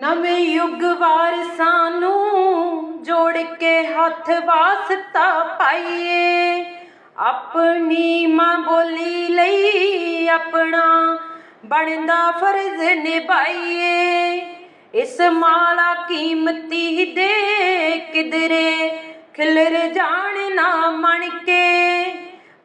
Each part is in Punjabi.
ਨਵੇਂ ਯੁੱਗ ਵਾਰ ਸਾਨੂੰ ਜੋੜ ਕੇ ਹੱਥ ਵਾਸਤਾ ਪਾਈਏ। ਆਪਣੀ ਮਾਂ ਬੋਲੀ ਲਈ ਆਪਣਾ ਬਣਦਾ ਫਰਜ਼ ਨਿਭਾਈਏ। ਇਸ ਮਾਲਾ ਕੀਮਤੀ ਦੇ ਕਿਦਰੇ ਖਿਲਰ ਜਾਣ ਨਾ ਮਣ ਕੇ।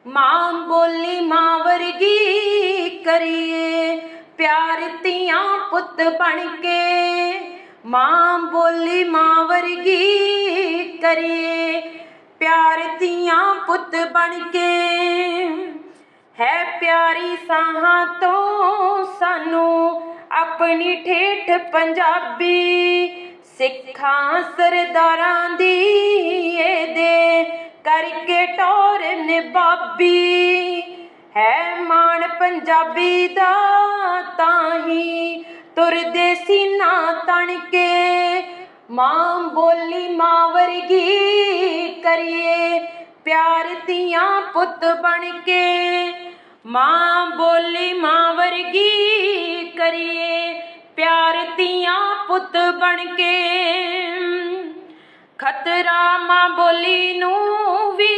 ਮਾਂ ਬੋਲੀ ਮਾਂ ਵਰਗੀ ਕਰੀਏ। ਪਿਆਰ ਧੀਆਂ ਪੁੱਤ ਬਣ ਕੇ ਮਾਂ ਬੋਲੀ ਮਾਂ ਵਰਗੀ ਕਰੀਏ। ਪਿਆਰ ਧੀਆਂ ਪੁੱਤ ਬਣ ਕੇ ਹੈ ਪਿਆਰੀ ਸਾਹਾਂ ਤੋਂ ਸਾਨੂੰ ਆਪਣੀ ਠੇਠ ਪੰਜਾਬੀ ਸਿੱਖਾਂ ਸਰਦਾਰਾਂ ਦੀ ਇਹਦੇ ਕਰਕੇ ਟੋਰ ਨਿਬਾਬੀ ਹੈ ਮਾਣ ਪੰਜਾਬੀ ਦਾ, ਤਾਂ ਹੀ ਤੁਰਦੇ ਸੀਨਾ ਤਣ ਕੇ ਮਾਂ ਬੋਲੀ ਮਾਂ ਵਰਗੀ ਕਰੀਏ, ਪਿਆਰ ਧੀਆਂ ਪੁੱਤ ਬਣ ਕੇ ਮਾਂ ਬੋਲੀ ਮਾਂ ਵਰਗੀ ਕਰੀਏ, ਪਿਆਰ ਧੀਆਂ ਪੁੱਤ ਬਣ ਕੇ ਖਤਰਾ ਮਾਂ ਬੋਲੀ ਨੂੰ ਵੀ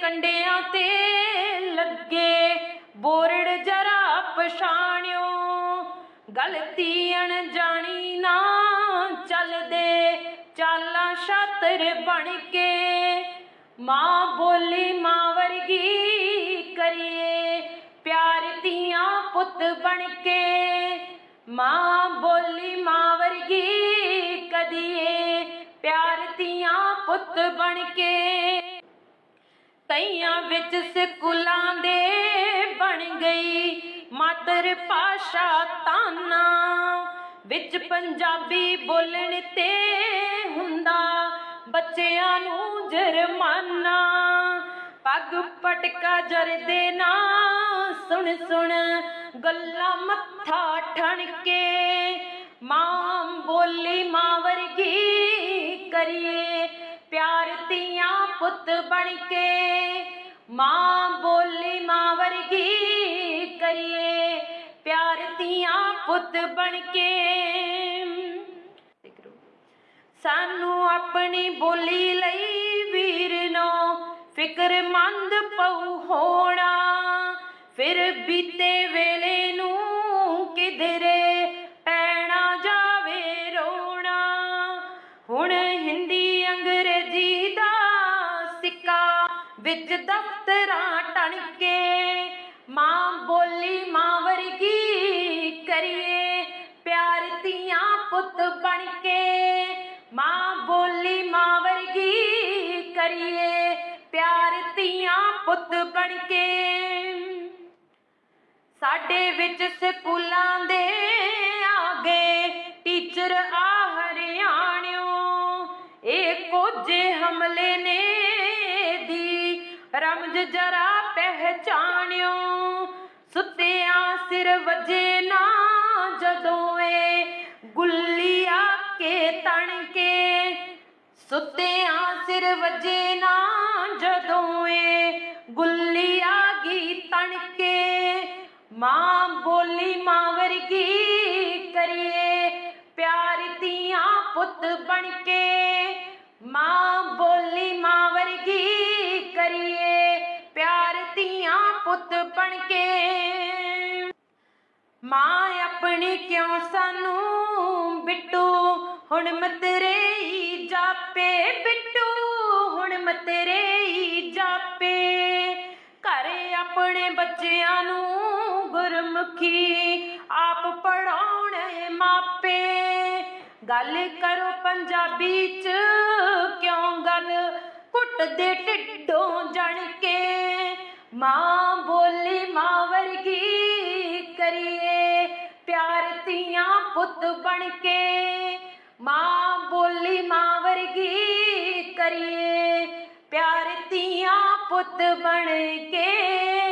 ਕੰਡਿਆਂ ਤੇ ਲੱਗੇ। ਬੋਰਡ ਜਰਾ ਪਛਾਣਿਓ ਗਲਤੀ ਅਣਜਾਣੀ ਨਾ ਚੱਲਦੇ। ਚਾਲਾਂ ਛਾਤਰ ਬਣ ਕੇ ਮਾਂ ਬੋਲੀ ਮਾਂ ਵਰਗੀ ਕਰੀਏ। ਪਿਆਰ ਧੀਆਂ ਪੁੱਤ ਬਣ ਕੇ ਮਾਂ ਬੋਲੀ ਮਾਂ ਵਰਗੀ ਕਦੀਏ ਪਿਆਰ ਧੀਆਂ ਪੁੱਤ ਬਣ ਕੇ ਕਈਆਂ ਵਿੱਚ ਸਕੂਲਾਂ ਦੇ ਬਣ ਗਈ। ਮਾਤਰ ਭਾਸ਼ਾ ਤਾਨਾ ਵਿੱਚ ਪੰਜਾਬੀ ਬੋਲਣ ਤੇ ਹੁੰਦਾ। ਬੱਚਿਆਂ ਨੂੰ ਜਰਮਾਨਾ, ਪੱਗ ਪਟਕਾ ਜਰਦੇ ਨਾ। ਸੁਣ ਸੁਣ ਗੱਲਾਂ ਮੱਥਾ ਠਣ ਕੇ ਮਾਂ ਬੋਲੀ ਮਾਂ ਵਰਗੀ ਬਣ ਕੇ ਮਾਂ ਬੋਲੀ ਮਾਂ ਵਰਗੀ ਕਰੀਏ, ਪਿਆਰ ਧੀਆਂ ਪੁੱਤ ਬਣ ਕੇ। ਸਾਨੂੰ ਆਪਣੀ ਬੋਲੀ ਲਈ ਵੀਰ ਨੂੰ ਫਿਕਰਮੰਦ ਪਉ ਹੋਣਾ, ਫਿਰ ਬੀਤੇ ਵੇਲੇ ਨੂੰ ਕਿਧਰੇ ਪੈਣਾ ਜਾਵੇ ਰੋਣਾ। ਹੁਣ ਹਿੰਦੀ ਵਿੱਚ ਦਫ਼ਤਰਾਂ ਟਣ ਕੇ ਮਾਂ ਬੋਲੀ, ਮਾਂ ਵਰਗੀ ਕਰੀਏ, ਪਿਆਰ ਧੀਆਂ ਪੁੱਤ ਬਣ ਕੇ ਮਾਂ ਬੋਲੀ, ਮਾਂ ਵਰਗੀ ਕਰੀਏ, ਪਿਆਰ ਧੀਆਂ ਪੁੱਤ ਬਣ ਕੇ ਸਾਡੇ ਵਿੱਚ ਸਕੂਲਾਂ ਦੇ ਆਗੇ ਟੀਚਰ ਆ ਹਰਿਆਣਿਓ, ਇਹ ਕੋਝੇ ਹਮਲੇ ਨੇ ਰਮਜ ਜਰਾ ਪਹਿਚਾਣਿਓ, ਸੁੱਤਿਆਂ ਸਿਰ ਵਜੇ ਨਾ ਜਦੋਂ ਏ ਗੁੱਲੀ ਆ ਕੇ ਤਣ ਕੇ ਸੁੱਤਿਆਂ ਸਿਰ ਵਜੇ ਨਾ ਜਦੋਂ ਏ ਗੁੱਲੀ ਆ ਤਣ ਕੇ ਮਾਂ ਬੋਲੀ ਮਾਂ ਵਰਗੀ ਕਰੀਏ, ਪਿਆਰ ਧੀਆਂ ਪੁੱਤ ਬਣ ਕੇ ਬਣ ਕੇ। ਮਾਂ ਆਪਣੀ ਕਿਉਂ ਸਾਨੂੰ ਬਿੱਟੂ? ਹੁਣ ਮਤਰੇਈ ਜਾਪੇ ਬਿੱਟੂ। ਹੁਣ ਮਤਰੇਈ ਜਾਪੇ। ਘਰ ਆਪਣੇ ਬੱਚਿਆਂ ਨੂੰ ਗੁਰਮੁਖੀ ਆਪ ਪੜਾਉਣ ਮਾਪੇ। ਗੱਲ ਕਰੋ ਪੰਜਾਬੀ ਚ ਕਿਉਂ ਗੱਲ? ਘੁੱਟਦੇ ਢਿੱਡੋਂ ਜਣ ਕੇ। ਮਾਂ ਧੀਆਂ ਪੁੱਤ ਬਣ ਕੇ ਮਾਂ ਬੋਲੀ ਮਾਂ ਵਰਗੀ ਕਰੀਏ। ਪਿਆਰ ਧੀਆਂ ਪੁੱਤ ਬਣ ਕੇ